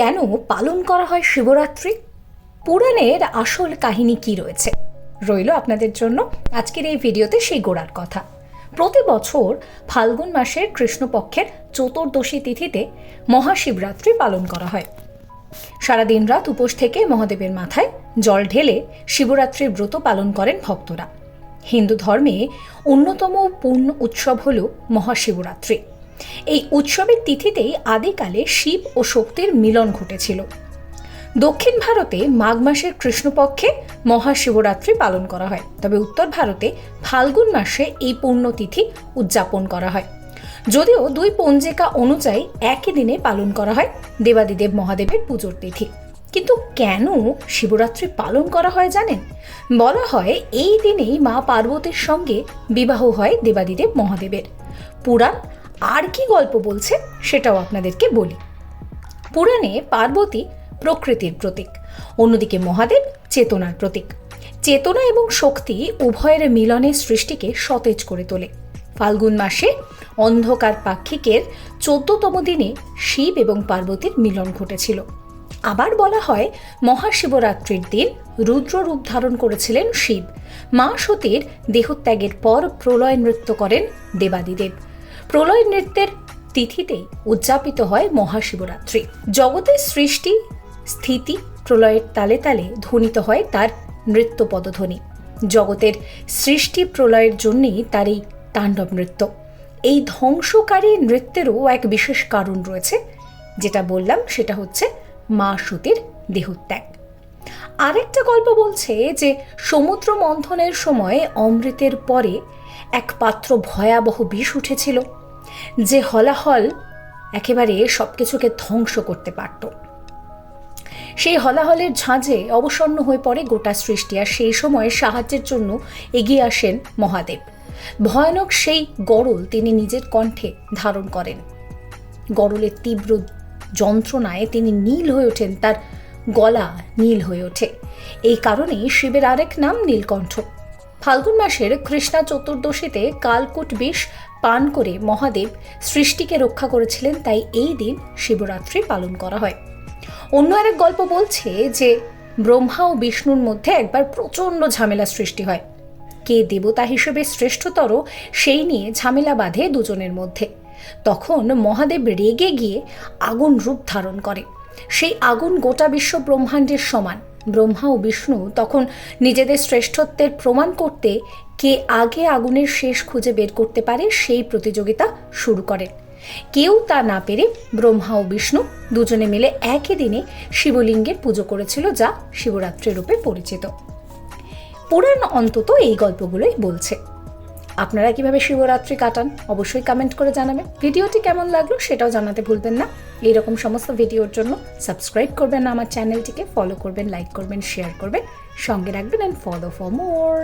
কেন পালন করা হয় শিবরাত্রি? পুরাণের আসল কাহিনী কি রয়েছে? রইল আপনাদের জন্য আজকের এই ভিডিওতে সেই গোড়ার কথা। প্রতি বছর ফাল্গুন মাসের কৃষ্ণপক্ষের চতুর্দশী তিথিতে মহাশিবরাত্রি পালন করা হয়। সারা দিন রাত উপোস থেকে মহাদেবের মাথায় জল ঢেলে শিবরাত্রির ব্রত পালন করেন ভক্তরা। হিন্দু ধর্মে অন্যতম পূর্ণ উৎসব হল মহাশিবরাত্রি। এই উৎসবের তিথিতেই আদিকালে শিব ও শক্তির মিলন ঘটেছিল। দক্ষিণ ভারতে মাঘ মাসের কৃষ্ণপক্ষে মহাশিবরাত্রি পালন করা হয়। তবে উত্তর ভারতে ফাল্গুন মাসে এই পুণ্যতিথি উদযাপন করা হয়। যদিও দুই পঞ্জিকা অনুযায়ী একই দিনে পালন করা হয় দেবাদিদেব মহাদেবের পুজোর তিথি। কিন্তু কেন শিবরাত্রি পালন করা হয় জানেন? বলা হয় এই দিনেই মা পার্বতীর সঙ্গে বিবাহ হয় দেবাদিদেব মহাদেবের। পুরাণ আর কি গল্প বলছে সেটাও আপনাদেরকে বলি। পুরাণে পার্বতী প্রকৃতির প্রতীক, অন্যদিকে মহাদেব চেতনার প্রতীক। চেতনা এবং শক্তি উভয়ের মিলনের সৃষ্টিকে সতেজ করে তোলে। ফাল্গুন মাসে অন্ধকার পাক্ষিকের চোদ্দতম দিনে শিব এবং পার্বতীর মিলন ঘটেছিল। আবার বলা হয়, মহাশিবরাত্রির দিন রুদ্র রূপ ধারণ করেছিলেন শিব। মা সতীর দেহত্যাগের পর প্রলয় নৃত্য করেন দেবাদিদেব। প্রলয় নৃত্যের তিথিতেই উদযাপিত হয় মহাশিবরাত্রি। জগতের সৃষ্টি স্থিতি প্রলয়ের তালে তালে ধ্বনিত হয় তার নৃত্য পদধ্বনি। জগতের সৃষ্টি প্রলয়ের জন্যেই তার এই তাণ্ডব নৃত্য। এই ধ্বংসকারী নৃত্যেরও এক বিশেষ কারণ রয়েছে, যেটা বললাম সেটা হচ্ছে মা সতীর দেহত্যাগ। আরেকটা গল্প বলছে যে সমুদ্র মন্থনের সময় অমৃতের পরে এক পাত্র ভয়াবহ বিষ উঠেছিল। যে হলাহল একেবারে সব কিছুকে ধ্বংস করতে পারত। সেই হলাহলের ঝাঁঝে অবসন্ন হয়ে পড়ে গোটা সৃষ্টি, আর সেই সময় সাহায্যের জন্য এগিয়ে আসেন মহাদেব। ভয়ানক সেই গরল তিনি নিজের কণ্ঠে ধারণ করেন। গরলের তীব্র যন্ত্রণায় তিনি নীল হয়ে ওঠেন, তার গলা নীল হয়ে ওঠে। এই কারণেই শিবের আরেক নাম নীলকণ্ঠ। ফাল্গুন মাসের কৃষ্ণা চতুর্দশীতে কালকুট বিষ পান করে মহাদেব সৃষ্টিকে রক্ষা করেছিলেন, তাই এই দিন শিবরাত্রি পালন করা হয়। অন্য আরেক গল্প বলছে যে, ব্রহ্মা ও বিষ্ণুর মধ্যে একবার প্রচণ্ড ঝামেলা সৃষ্টি হয়। কে দেবতা হিসেবে শ্রেষ্ঠতর সেই নিয়ে ঝামেলা বাঁধে দুজনের মধ্যে। তখন মহাদেব রেগে গিয়ে আগুন রূপ ধারণ করে। সেই আগুন গোটা বিশ্ব ব্রহ্মাণ্ডের সমান। ব্রহ্মা ও বিষ্ণু তখন নিজেদের শ্রেষ্ঠত্বের প্রমাণ করতে কে আগে আগুনের শেষ খুঁজে বের করতে পারে সেই প্রতিযোগিতা শুরু করেন। কেউ তা না পেরে ব্রহ্মা ও বিষ্ণু দুজনে মিলে একই দিনে শিবলিঙ্গের পুজো করেছিল যা শিবরাত্রি রূপে পরিচিত। পুরাণ অন্তত এই গল্পগুলোই বলছে। আপনারা কীভাবে শিবরাত্রি কাটান অবশ্যই কমেন্ট করে জানাবেন। ভিডিওটি কেমন লাগল সেটাও জানাতে ভুলবেন না। এইরকম সমস্ত ভিডিওর জন্য সাবস্ক্রাইব করবেন, আমার চ্যানেলটিকে ফলো করবেন লাইক করবেন শেয়ার করবেন, সঙ্গে রাখবেন অ্যান্ড ফলো ফর মোর